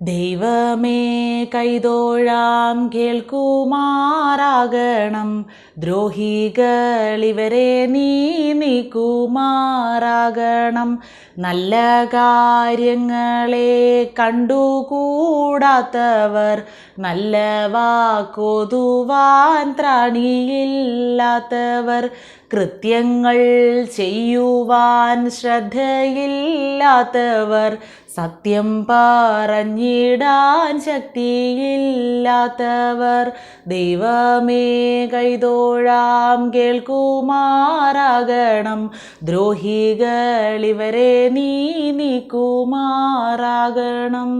ദൈവമേ കൈതോഴാം കേൾക്കുമാറാകണം. ദ്രോഹികളിവരെ നീ നീക്കുമാറാകണം നല്ല കാര്യങ്ങളെ കണ്ടുകൂടാത്തവർ നല്ല വാക്കൊതുവാൻ ത്രാണിയില്ലാത്തവർ കൃത്യങ്ങൾ ചെയ്യുവാൻ ശ്രദ്ധയില്ലാത്തവർ സത്യം പറഞ്ഞിടാൻ ശക്തിയില്ലാത്തവർ ദൈവമേ കൈതോഴാം കേൾക്കുമാറാകണം. ദ്രോഹികളിവരെ നീ നീക്കുമാറാകണം.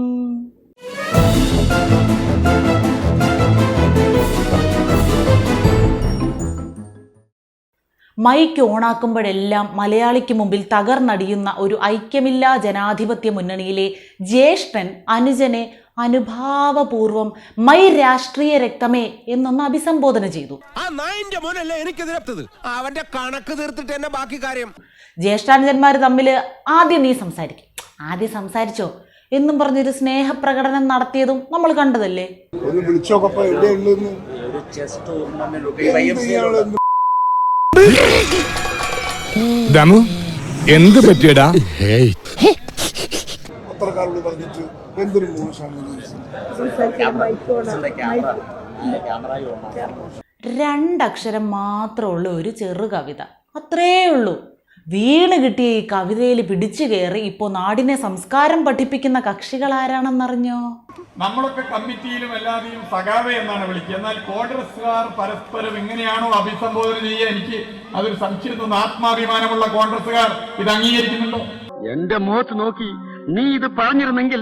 മൈക്ക് ഓണാക്കുമ്പോഴെല്ലാം മലയാളിക്ക് മുമ്പിൽ തകർന്നടിയുന്ന ഒരു ഐക്യമില്ലാ ജനാധിപത്യ മുന്നണിയിലെ ജ്യേഷ്ഠൻ അനുജനെ അനുഭാവപൂർവം മൈ രാഷ്ട്രീയ രക്തമേ എന്നൊന്ന് അഭിസംബോധന ചെയ്തു. ആ നായിന്റെ മോനല്ലേ എനിക്കെതിരത്തത് അവന്റെ കണക്ക് തീർത്തിട്ട് എന്നെ ബാക്കി കാര്യം. ജ്യേഷ്ഠാനുജന്മാർ തമ്മിൽ ആദ്യം നീ സംസാരിക്കും. ആദ്യം സംസാരിച്ചോ എന്നും പറഞ്ഞൊരു സ്നേഹപ്രകടനം നടത്തിയതും നമ്മൾ കണ്ടതല്ലേ? ദമു എന്ത് പറ്റിയടാ? പത്രക്കാരോട് പറഞ്ഞിട്ട് എന്തൊരു മോശമാണ് രണ്ടക്ഷരം മാത്രമുള്ള ഒരു ചെറു കവിത. അത്രേ ഉള്ളൂ. വീണ് കിട്ടിയ ഈ കവിതയിൽ പിടിച്ചു കയറി ഇപ്പോൾ നാടിനെ സംസ്കാരം പഠിപ്പിക്കുന്ന കക്ഷികൾ ആരാണെന്നറിഞ്ഞോ നമ്മളൊക്കെ കമ്മിറ്റിയിലും എല്ലാതെയും സഖാവെ എന്നാണ് വിളിക്കുക. എന്നാൽ കോൺഗ്രസ്സുകാർ പരസ്പരം എങ്ങനെയാണോ അഭിസംബോധന ചെയ്യുക എനിക്ക് അതൊരു സംശയം തോന്നുന്നു ആത്മാഭിമാനമുള്ള കോൺഗ്രസ്സുകാർ ഇത് അംഗീകരിക്കുന്നുണ്ടോ? എന്റെ മുഖത്ത് നോക്കി നീ ഇത് പറഞ്ഞിരുന്നെങ്കിൽ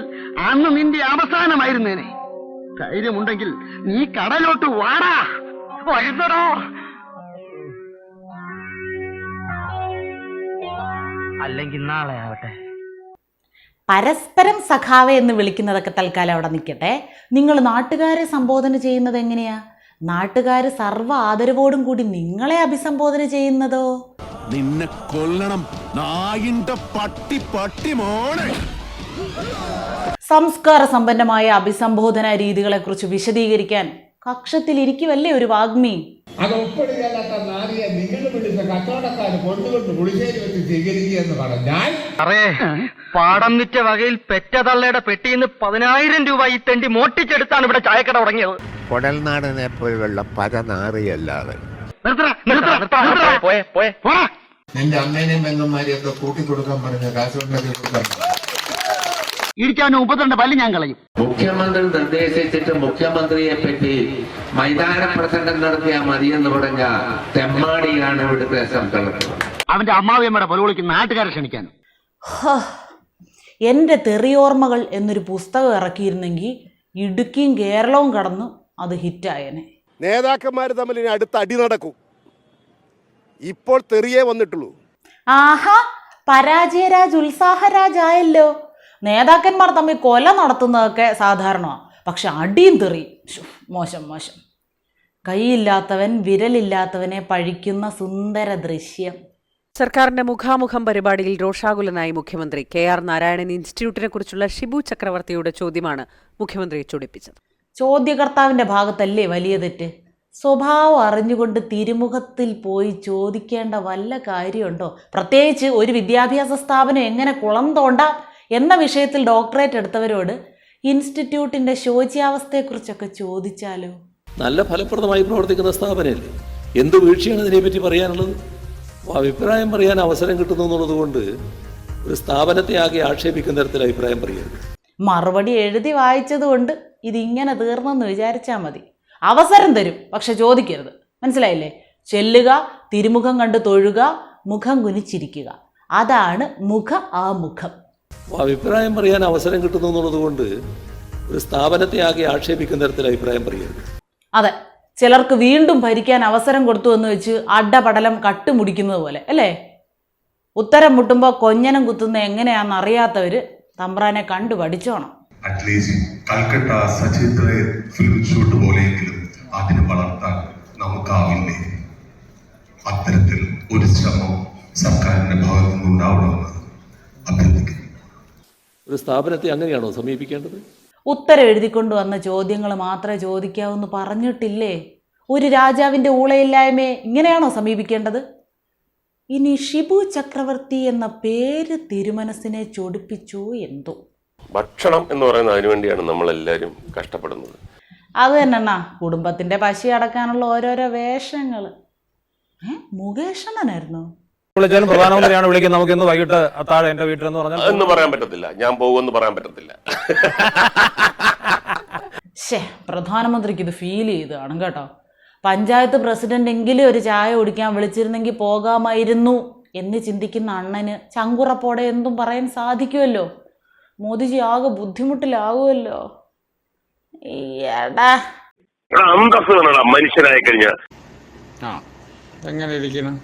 അന്ന് നിന്റെ അവസാനമായിരുന്നേനെ. ധൈര്യമുണ്ടെങ്കിൽ നീ കടലോട്ട് വാടാ. വരുന്നടോ അല്ലെങ്കിൽ നാളെ ആവട്ടെ. പരസ്പരം സഖാവെ എന്ന് വിളിക്കുന്നതൊക്കെ തൽക്കാലം അവിടെ നിൽക്കട്ടെ. നിങ്ങൾ നാട്ടുകാരെ സംബോധന ചെയ്യുന്നത് എങ്ങനെയാ? നാട്ടുകാർ സർവ ആദരവോടും കൂടി നിങ്ങളെ അഭിസംബോധന ചെയ്യുന്നതോ? നിന്നെ കൊല്ലണം. നായിന്റെ പട്ടി പട്ടി മോനെ. സംസ്കാര സമ്പന്നമായ അഭിസംബോധന രീതികളെക്കുറിച്ച് വിശദീകരിക്കാൻ കക്ഷത്തിലിരിക്കുവല്ലേ ഒരു വാഗ്മി? അത് ഒപ്പിടുകയല്ലാത്ത നാരിയെ നിങ്ങൾ വിളിച്ച കച്ചവടക്കാർ കൊണ്ടുകൊണ്ട് പുളിശ്ശേരി വെച്ച് സ്വീകരിക്കുക എന്ന് പറഞ്ഞാൽ അറേ പാടം വിറ്റ വകയിൽ പെറ്റ തള്ളയുടെ നിന്ന് പതിനായിരം രൂപ ഈ തെണ്ടി മോട്ടിച്ചെടുത്താണ് ഇവിടെ ചായക്കട തുടങ്ങിയത്. കുടൽനാടനെ പോലുള്ള പരനാറിയല്ലാതെ പോയെ പോയെ. പോടാ. നിന്റെ അമ്മേനെയും പെങ്ങന്മാരെയൊക്കെ കൂട്ടിക്കൊടുക്കാൻ പറഞ്ഞ കാശുണ്ടാക്കി കൊടുക്കാൻ. ഇടിച്ചവന് മുപ്പത്തിരണ്ട് പല്ല് ഞാൻ കളയും. മുഖ്യമന്ത്രി നിർദ്ദേശിച്ചിട്ട് മുഖ്യമന്ത്രിയെ പറ്റി മൈതാന പ്രസംഗം നടത്തിയാൽ മതിയെന്ന് പറഞ്ഞ തെമ്മാടിയാണ് ഇവിടുത്തെ സംഘടന. അവന്റെ അമ്മാവിയമ്മയുടെ പൊലവിളിക്ക് നാട്ടുകാരെ ക്ഷണിക്കാൻ. എന്റെ എന്റെ തെറിയോർമ്മകൾ എന്നൊരു പുസ്തകം ഇറക്കിയിരുന്നെങ്കിൽ ഇടുക്കിയും കേരളവും കടന്നു അത് ഹിറ്റായനെ. നേതാക്കന്മാർ തമ്മിൽ ഇനി അടുത്ത അടി നടക്കും. ഇപ്പോൾ തെറിയേ വന്നിട്ടുള്ളൂ. ആഹാ പരാജയരാജ് ഉത്സാഹരാജായല്ലോ. നേതാക്കന്മാർ തമ്മിൽ കൊല നടത്തുന്നതൊക്കെ സാധാരണമാണ് പക്ഷെ അടിയും തെറി മോശം മോശം. കൈയില്ലാത്തവൻ വിരലില്ലാത്തവനെ പഴിക്കുന്ന സുന്ദര ദൃശ്യം. സർക്കാരിന്റെ മുഖാമുഖം പരിപാടിയിൽ രോഷാകുലനായി മുഖ്യമന്ത്രി കെ ആർ നാരായണൻ ഇൻസ്റ്റിറ്റ്യൂട്ടിനെ കുറിച്ചുള്ള ഷിബു ചക്രവർത്തിയുടെ ചോദ്യമാണ് മുഖ്യമന്ത്രി ചൊടിപ്പിച്ചത്. ചോദ്യകർത്താവിന്റെ ഭാഗത്തല്ലേ വലിയ തെറ്റ്? സ്വഭാവം അറിഞ്ഞുകൊണ്ട് തിരുമുഖത്തിൽ പോയി ചോദിക്കേണ്ട വല്ല കാര്യമുണ്ടോ? പ്രത്യേകിച്ച് ഒരു വിദ്യാഭ്യാസ സ്ഥാപനം എങ്ങനെ കുളം തോണ്ടാം എന്ന വിഷയത്തിൽ ഡോക്ടറേറ്റ് എടുത്തവരോട് ഇൻസ്റ്റിറ്റ്യൂട്ടിന്റെ ശോച്യാവസ്ഥയെക്കുറിച്ചൊക്കെ ചോദിച്ചാലോ? നല്ല ഫലപ്രദമായി പ്രവർത്തിക്കുന്ന സ്ഥാപനമല്ലേ? എന്ത് വീഴ്ചയാണ് ഇതിനെപ്പറ്റി പറയാനുള്ളത്? അഭിപ്രായം പറയാൻ അവസരം കിട്ടുന്നു എന്നുള്ളത് കൊണ്ട് ഒരു സ്ഥാപനത്തെ ആകെ ആക്ഷേപിക്കുന്ന തരത്തിൽ അഭിപ്രായം പറയരുത്. മറുപടി എഴുതി വായിച്ചതുകൊണ്ട് ഇതിങ്ങനെ തീർന്നെന്ന് വിചാരിച്ചാൽ മതി. അവസരം തരും പക്ഷെ ചോദിക്കരുത്. മനസ്സിലായില്ലേ? ചെല്ലുക തിരുമുഖം കണ്ട് തൊഴുക മുഖം കുനിച്ചിരിക്കുക. അതാണ് മുഖ ആ മുഖം അഭിപ്രായം പറയാൻ അവസരം കിട്ടുന്നു എന്നുള്ളത് കൊണ്ട് ഒരു സ്ഥാപനത്തെ ആകെ ആക്ഷേപിക്കുന്ന തരത്തിൽ അഭിപ്രായം പറയരുത് അതെ. ചിലർക്ക് വീണ്ടും ഭരിക്കാൻ അവസരം കൊടുത്തു എന്ന് വെച്ച് അടപടലം കട്ടുമുടിക്കുന്നത് പോലെ അല്ലേ? ഉത്തരം മുട്ടുമ്പോൾ കൊഞ്ഞനം കുത്തുന്ന എങ്ങനെയാണെന്ന് അറിയാത്തവർ തമ്പ്രാനെ കണ്ടു പഠിച്ചോണം. അറ്റ്ലീസ്റ്റ് കൽക്കട്ട സചിത്ര ഫിലിം ഷൂട്ട് പോലെയെങ്കിലും അതിന് വളർത്താൻ നമുക്കാവില്ലേ? അത്തരത്തിൽ ഒരു ശ്രമം സർക്കാരിന്റെ ഭാഗത്തു നിന്നുണ്ടാവണമെന്ന് ഒരു സ്ഥാപനത്തെ അങ്ങനെയാണോ സമീപിക്കേണ്ടത്? ഉത്തരം എഴുതിക്കൊണ്ട് വന്ന ചോദ്യങ്ങൾ മാത്രമേ ചോദിക്കാവൂന്ന് പറഞ്ഞിട്ടില്ലേ? ഒരു രാജാവിന്റെ ഊളയില്ലായ്മയെ ഇങ്ങനെയാണോ സമീപിക്കേണ്ടത്? ഇനി ഷിബു ചക്രവർത്തി എന്ന പേര് തിരുമനസിനെ ചൊടിപ്പിച്ചു എന്തോ. ഭക്ഷണം എന്ന് പറയുന്നത് അതിനുവേണ്ടിയാണ് നമ്മളെല്ലാവരും കഷ്ടപ്പെടുന്നത്. അത് തന്നെ അണ്ണാ കുടുംബത്തിന്റെ പശി അടക്കാനുള്ള ഓരോരോ വേഷങ്ങൾ ഏ മുകേഷണനായിരുന്നു വിളിച്ചാലും പ്രധാനമന്ത്രിയാണ് വിളിക്കുന്നത്. നമുക്ക് ഇന്ന് വൈകിട്ട് താഴെ എന്റെ വീട്ടിൽ എന്ന് പറഞ്ഞാൽ എന്ന് പറയാൻ പറ്റത്തില്ല. ഞാൻ പോകുമെന്ന് പറയാൻ പറ്റത്തില്ല. ശേ പ്രധാനമന്ത്രിക്ക് ഇത് ഫീൽ ചെയ്തതാണ് കേട്ടോ. പഞ്ചായത്ത് പ്രസിഡന്റ് എങ്കിലും ഒരു ചായ കുടിക്കാൻ വിളിച്ചിരുന്നെങ്കിൽ പോകാമായിരുന്നു എന്ന് ചിന്തിക്കുന്ന അണ്ണന് ചങ്കുറപ്പോടെ എന്തും പറയാൻ സാധിക്കുമല്ലോ. മോദിജി ആകെ ബുദ്ധിമുട്ടിലാകുമല്ലോ എടാ. അന്തസ് മനുഷ്യനായി കഴിഞ്ഞാൽ എങ്ങനെ ഇരിക്കണം